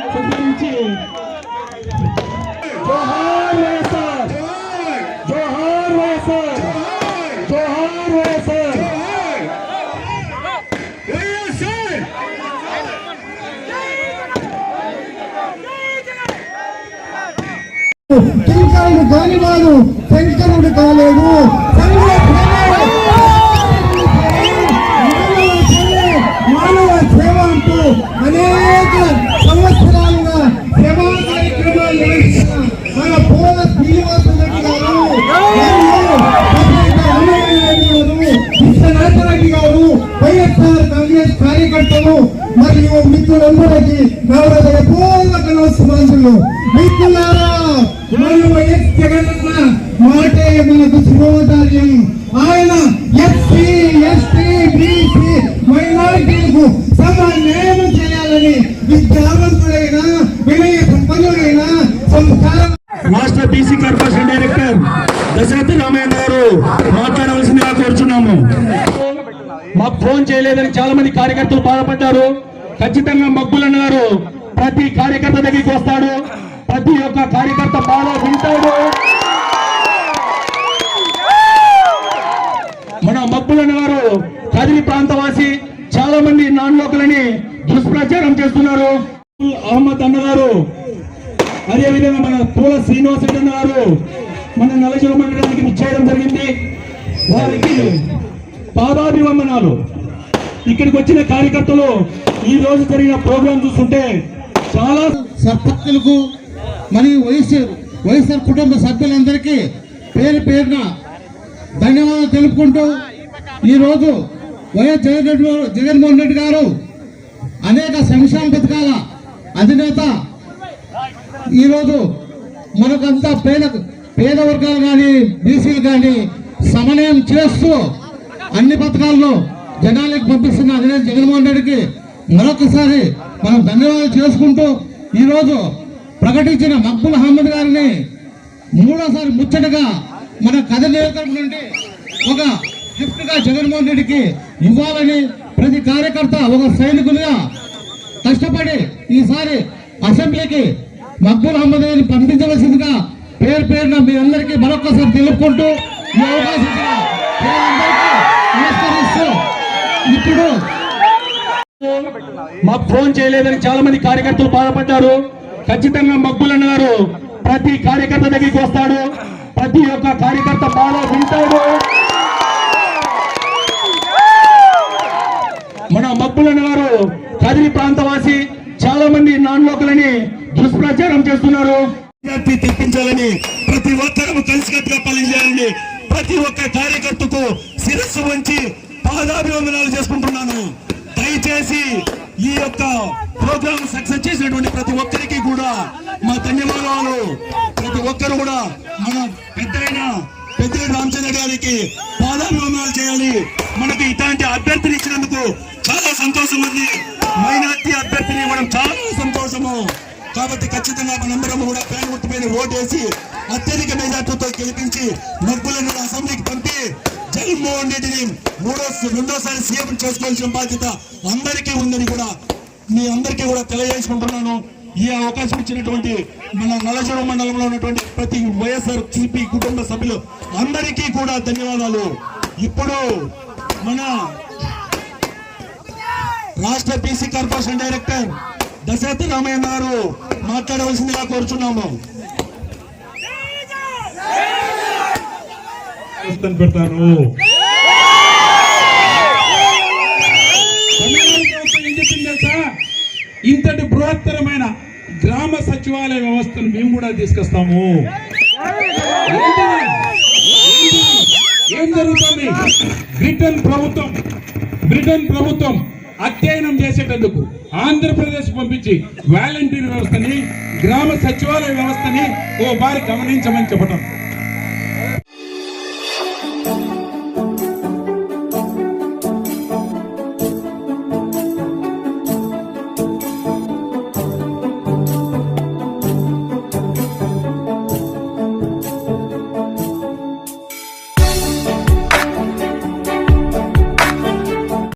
వేసి సంతరించి జోహార్ వైఎస్ఆర్. జోహార్ వైఎస్ఆర్. జోహార్ వైఎస్ఆర్. కానివాడు శంకరుడు కాలేడు సంఘ కార్యకర్తలు మరియు మిత్రులందరికీ నా హృదయపూర్వక నమస్కారాలు. మిత్రులారా మరియు ఎస్ జగనన్న మాటే మనకు శుభోదార్యం ఆయన ఎస్సీ ఎస్టీ బీసీ మైనారిటీలకు సమన్వయం చేయాలని విద్యావంతుడైన వినయ సంపన్నుడైన సంస్కారం రాష్ట్ర BC corporation director Dasaratha Ramaiah garu మాట్లాడవలసిందిగా కోరుచున్నాము ఫోన్ చేయలేదని చాలా మంది కార్యకర్తలు బాధపడ్డారు. ఖచ్చితంగా మగ్గులన్న గారు ప్రతి కార్యకర్త దగ్గరికి వస్తాడు. ప్రతి ఒక్క కార్యకర్త బాధ వింటాడు. మన మగ్గులన్న గారు కదిరి ప్రాంతవాసి చాలా మంది నాన్ లోకలని దుష్ప్రచారం చేస్తున్నారు. అహ్మద్ అన్నగారు అదేవిధంగా అదే విధంగా మన పూల శ్రీనివాస రెడ్డి గారు మన నలజల మండలానికి చేయడం జరిగింది. వారికి పాదాభివందనాలు. ఇక్కడికి వచ్చిన కార్యకర్తలు ఈ రోజు జరిగిన ప్రోగ్రాం చూస్తుంటే చాలా సర్పంచులకు మరియు వైఎస్ఆర్ వైఎస్ఆర్ కుటుంబ సభ్యులందరికీ పేరు పేరున ధన్యవాదాలు తెలుపుకుంటూ ఈరోజు వైఎస్ జగన్ రెడ్డి జగన్మోహన్ రెడ్డి గారు అనేక సంక్షేమ పథకాల అధినేత ఈరోజు మనకంతా పేద పేద వర్గాలు కానీ బీసీలు కానీ సమన్వయం చేస్తూ అన్ని పథకాల్లో జనాలకు పంపిస్తున్న అధినేత జగన్మోహన్ రెడ్డికి మరొకసారి మనం ధన్యవాదాలు చేసుకుంటూ ఈరోజు ప్రకటించిన మక్బుల్ అహ్మద్ గారిని మూడోసారి ముచ్చటగా మన కథ నియోజకవర్గం నుండి ఒక గిఫ్ట్గా జగన్మోహన్ రెడ్డికి ఇవ్వాలని ప్రతి కార్యకర్త ఒక సైనికులుగా కష్టపడి ఈసారి అసెంబ్లీకి మక్బుల్ అహ్మద్ గారిని పంపించవలసిందిగా పేరు పేరున మీ అందరికీ మరొకసారి తెలుపుకుంటూ ఈ అవకాశం ఇప్పుడు మాకు ఫోన్ చేయలేదని చాలా మంది కార్యకర్తలు బాధపడ్డారు. ఖచ్చితంగా మగ్గులన్న గారు ప్రతి కార్యకర్త దగ్గరికి వస్తాడు. ప్రతి ఒక్క కార్యకర్త బాగా వింటాడు మన మగ్గులన్న గారు కదిరి ప్రాంతవాసి చాలా మంది నాన్ లోకలని దుష్ప్రచారం చేస్తున్నారు. విద్యార్థి తెప్పించాలని ప్రతి ఒక్కరూ కలిసికట్టుగా పనిచేయాలని ప్రతి ఒక్క కార్యకర్తకు శిరస్సు వంచి పాదాభివందనాలు చేసుకుంటున్నాను. దయచేసి ఈ యొక్క ప్రోగ్రామ్ సక్సెస్ చేసినటువంటి ప్రతి ఒక్కరికి కూడా మా ధన్యవాదాలు. ప్రతి ఒక్కరు కూడా మన పెద్దయిన పెద్ద రామచంద్ర గారికి పాదాభివందనాలు చేయాలి. మనకు ఇట్లాంటి అభ్యర్థిని ఇచ్చినందుకు చాలా సంతోషం ఉంది మైనార్టీ అభ్యర్థిని ఇవ్వడం చాలా సంతోషము. కాబట్టి ఖచ్చితంగా మనందరం కూడా పేరు గుర్తుపైన ఓటేసి అత్యధిక మెజార్టీతో గెలిపించి మగ్గులను అసెంబ్లీకి పంపి జగన్మోహన్ రెడ్డిని మూడో రెండోసారి సీఎం చేసుకోవాల్సిన బాధ్యత అందరికీ ఉందని కూడా మీ అందరికీ కూడా తెలియజేసుకుంటున్నాను. ఈ అవకాశం ఇచ్చినటువంటి మన నలజోడ మండలంలో ఉన్నటువంటి ప్రతి వైఎస్ఆర్ సిపి కుటుంబ సభ్యులు అందరికీ కూడా ధన్యవాదాలు. ఇప్పుడు మన రాష్ట్ర BC corporation director Dasaratha Ramaiah garu మాట్లాడవలసిందిగా కోరుచున్నాము. వ్యవస్థను పెడతాను. ఇంతటి బృహత్తరమైన గ్రామ సచివాలయ వ్యవస్థను మేము కూడా తీసుకొస్తాము. ఏం జరుగుతుంది బ్రిటన్ ప్రభుత్వం బ్రిటన్ ప్రభుత్వం అధ్యయనం చేసేటందుకు ఆంధ్రప్రదేశ్ పంపించి వాలంటీర్ వ్యవస్థని గ్రామ సచివాలయ వ్యవస్థని ఓ బారి గమనించమని చెప్పటం.